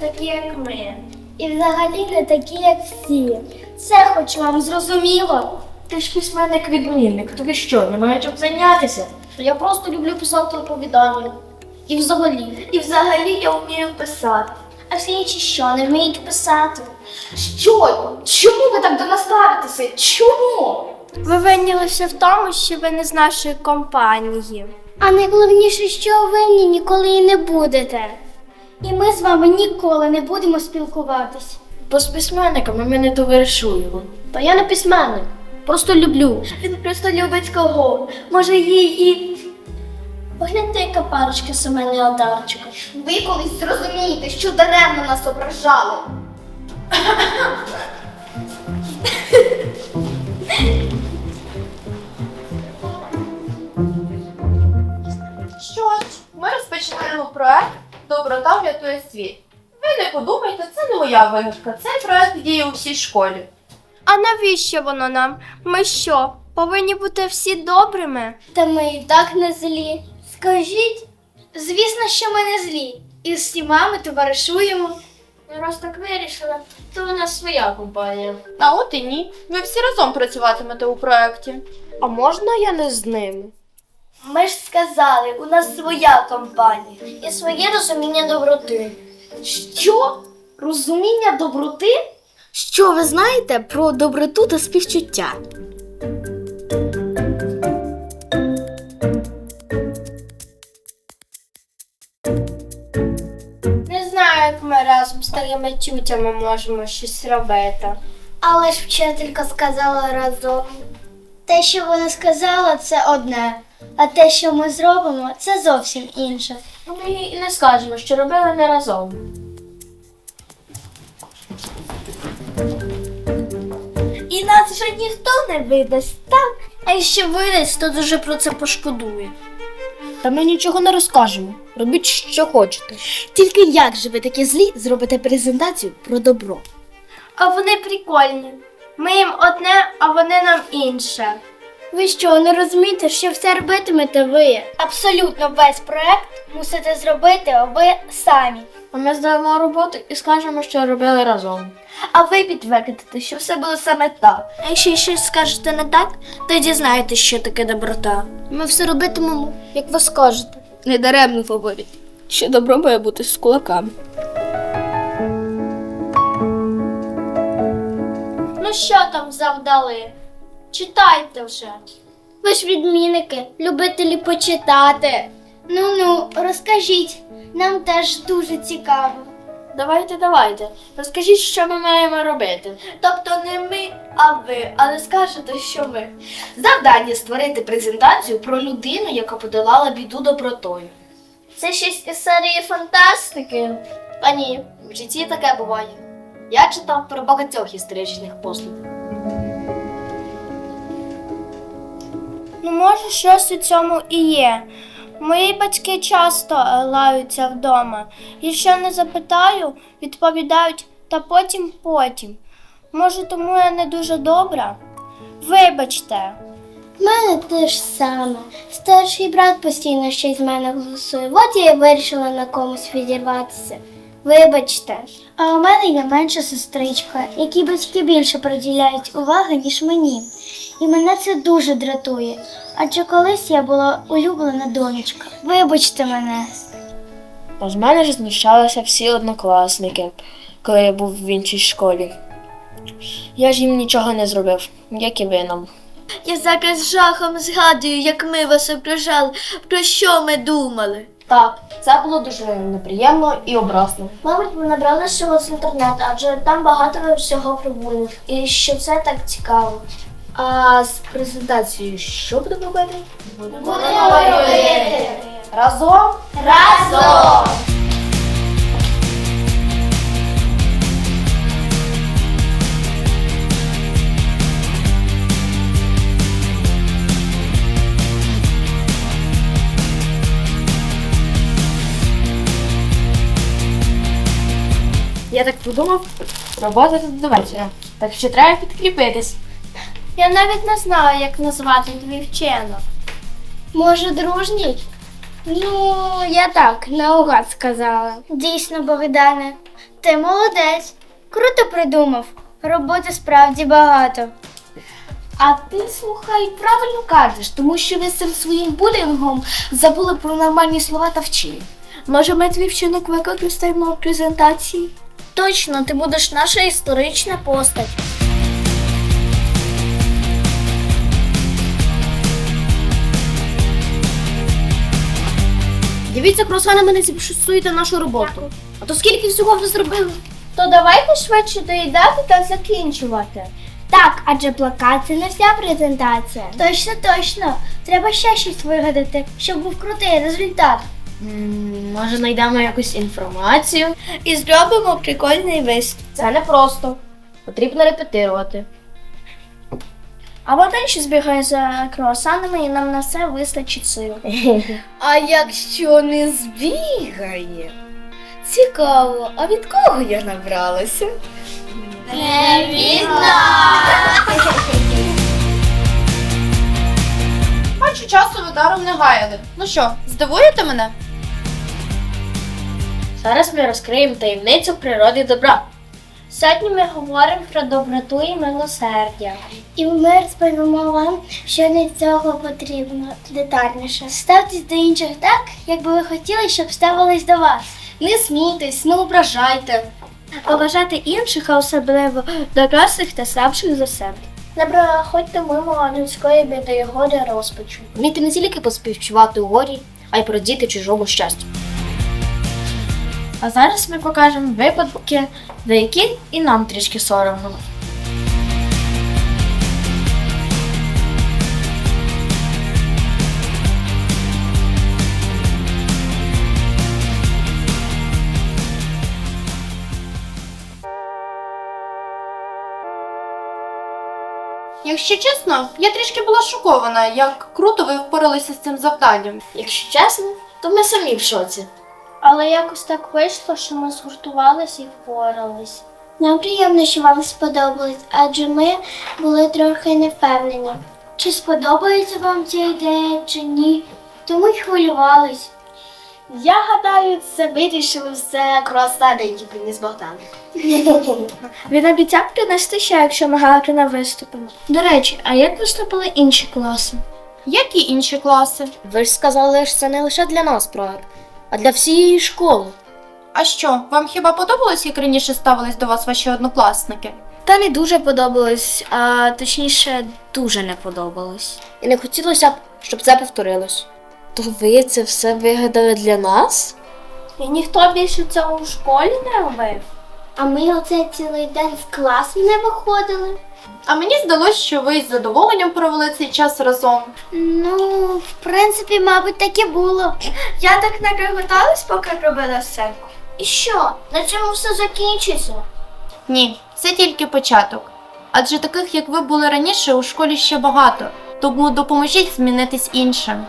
такі, як ми. І взагалі не такі, як всі. Це хоч вам зрозуміло. Ти ж письменник відмінник, тобі що, немає чим зайнятися? Я просто люблю писати оповідання. І взагалі. І взагалі я вмію писати. А всі інші що, не вміють писати? Що? Чому ви так до нас ставитеся? Чому? Ви винні лише в тому, що ви не з нашої компанії. А найголовніше, що ви ніколи і не будете. І ми з вами ніколи не будемо спілкуватись. Бо з письменниками ми не товаришуємо. Та я не письменник. Просто люблю. Він просто любить кого. Може, їй і. Погляньте, яка парочка Семена і. Ви колись зрозумієте, що даремно нас ображали. світ. Ви не подумайте, це не моя вигадка. Цей проект діє у всій школі. А навіщо воно нам? Ми що, повинні бути всі добрими? Та ми і так не злі. Скажіть, звісно, що ми не злі. І з всіма ми товаришуємо. Раз так вирішила, то у нас своя компанія. А от і ні. Ви всі разом працюватимете у проекті. А можна я не з ними? Ми ж сказали, у нас своя компанія і своє розуміння доброти. Що? Розуміння доброти? Що ви знаєте про доброту та співчуття? Не знаю, як ми разом з такими тютями можемо щось робити. Але ж вчителька сказала разом. Те, що вона сказала, це одне, а те, що ми зробимо, це зовсім інше. Ну, Ми і не скажемо, що робили не разом. І нас вже ніхто не видасть, так? А якщо видасть, то дуже про це пошкодує. Та ми нічого не розкажемо. Робіть, що хочете. Тільки як же ви такі злі зробите презентацію про добро? А вони прикольні. Ми їм одне, а вони нам інше. Ви що, не розумієте, що все робитимете ви? Абсолютно весь проект мусите зробити ви самі. А ми здаємо роботу і скажемо, що робили разом. А ви підтвердите, що все було саме так. А якщо щось скажете не так, то дізнаєтесь, що таке доброта. Ми все робитимемо, як ви скажете. Недаремно говорять, що добро має бути з кулаками. Ну що там завдали? Читайте вже. Ви ж відмінники, любителі почитати. Ну ну, розкажіть, нам теж дуже цікаво. Давайте, давайте. Розкажіть, що ми маємо робити. Тобто не ми, а ви, але скажете, що ми. Завдання створити презентацію про людину, яка подолала біду добротою. Це щось із серії фантастики. Та ні, в житті таке буває. Я читав про багатьох історичних послуг. Ну, може, щось у цьому і є. Мої батьки часто е, лаються вдома. Якщо не запитаю, відповідають та потім потім. Може, тому я не дуже добра? Вибачте. У мене те ж саме. Старший брат постійно щось з мене голосує. От я і вирішила на комусь відірватися. Вибачте. А у мене є менша сестричка, якій батьки більше приділяють уваги, ніж мені. І мене це дуже дратує. Адже колись я була улюблена донечка. Вибачте мене. А з мене ж знущалися всі однокласники, коли я був в іншій школі. Я ж їм нічого не зробив, як і ви нам. Я зараз з жахом згадую, як ми вас ображали, про що ми думали. Так, це було дуже неприємно і образно. Мабуть, ми набрали всього з інтернету, адже там багато всього про булінг. І що це так цікаво. А з презентацією що будемо робити? Будемо робити. Разом? Разом! Я так подумав, робота тут до вечора. Так що треба підкріпитись. Я навіть не знаю, як назвати твій вчинок. Може, дружній? Ну, я так, наугад сказала. Дійсно, Богдане, ти молодець. Круто придумав. Роботи справді багато. А ти слухай, правильно кажеш, тому що ви з цим своїм булінгом забули про нормальні слова та вчинки. Може, ми твій вчинок використаємо в презентації? Точно, ти будеш наша історична постать. Дивіться, круасани мене зіпсуєте нашу роботу. А то скільки всього ви зробили? То давайте швидше доїдати та закінчувати. Так, адже плакат це не вся презентація. Точно, точно. Треба ще щось вигадати, щоб був крутий результат. М, Може, знайдемо якусь інформацію? І зробимо прикольний виступ. Це не просто. Потрібно репетирувати. А один ще збігає за круасанами і нам на все вистачить сил. А якщо не збігає? Цікаво, а від кого я набралася? Не Бачу, часу ви даром не гаяли. Ну що, здивуєте мене? Зараз ми розкриємо таємницю природи добра. Сьогодні ми говоримо про доброту і милосердя. І ми розповімо вам, що для цього потрібно детальніше. Ставтесь до інших так, як би ви хотіли, щоб ставились до вас. Не смійтесь, не ображайте. Поважати інших, а особливо дорослих та слабших за себе. Не проходьте мимо людської біди, горя, розпачу. Вмійте не тільки поспівчувати у горі, а й продіти чужому щастю. А зараз ми покажемо випадки, за які і нам трішки соромно. Якщо чесно, я трішки була шокована, як круто ви впоралися з цим завданням. Якщо чесно, то ми самі в шоці. Але якось так вийшло, що ми згуртувалися і впорались. Нам приємно, що вам сподобалось, адже ми були трохи невпевнені. Чи сподобається вам ця ідея, чи ні, тому й хвилювались. Я гадаю, це вирішили все круасани, які приніс Богдан. Він обіцяв принести ще, якщо ми гарно виступимо. До речі, а як виступили інші класи? Які інші класи? Ви ж сказали, що це не лише для нас проект, а для всієї школи. А що, вам хіба подобалось, як раніше ставились до вас ваші однокласники? Та не дуже подобалось, а точніше, дуже не подобалось. І не хотілося б, щоб це повторилось. То ви це все вигадали для нас? І ніхто більше цього в школі не робив. А ми оце цілий день в класі не виходили. А мені здалось, що ви з задоволенням провели цей час разом. Ну, в принципі, мабуть, так і було. Я так нагреготалась, поки робила сценку. І що? На цьому все закінчиться? Ні, це тільки початок. Адже таких, як ви були раніше, у школі ще багато. Тому допоможіть змінитись іншим.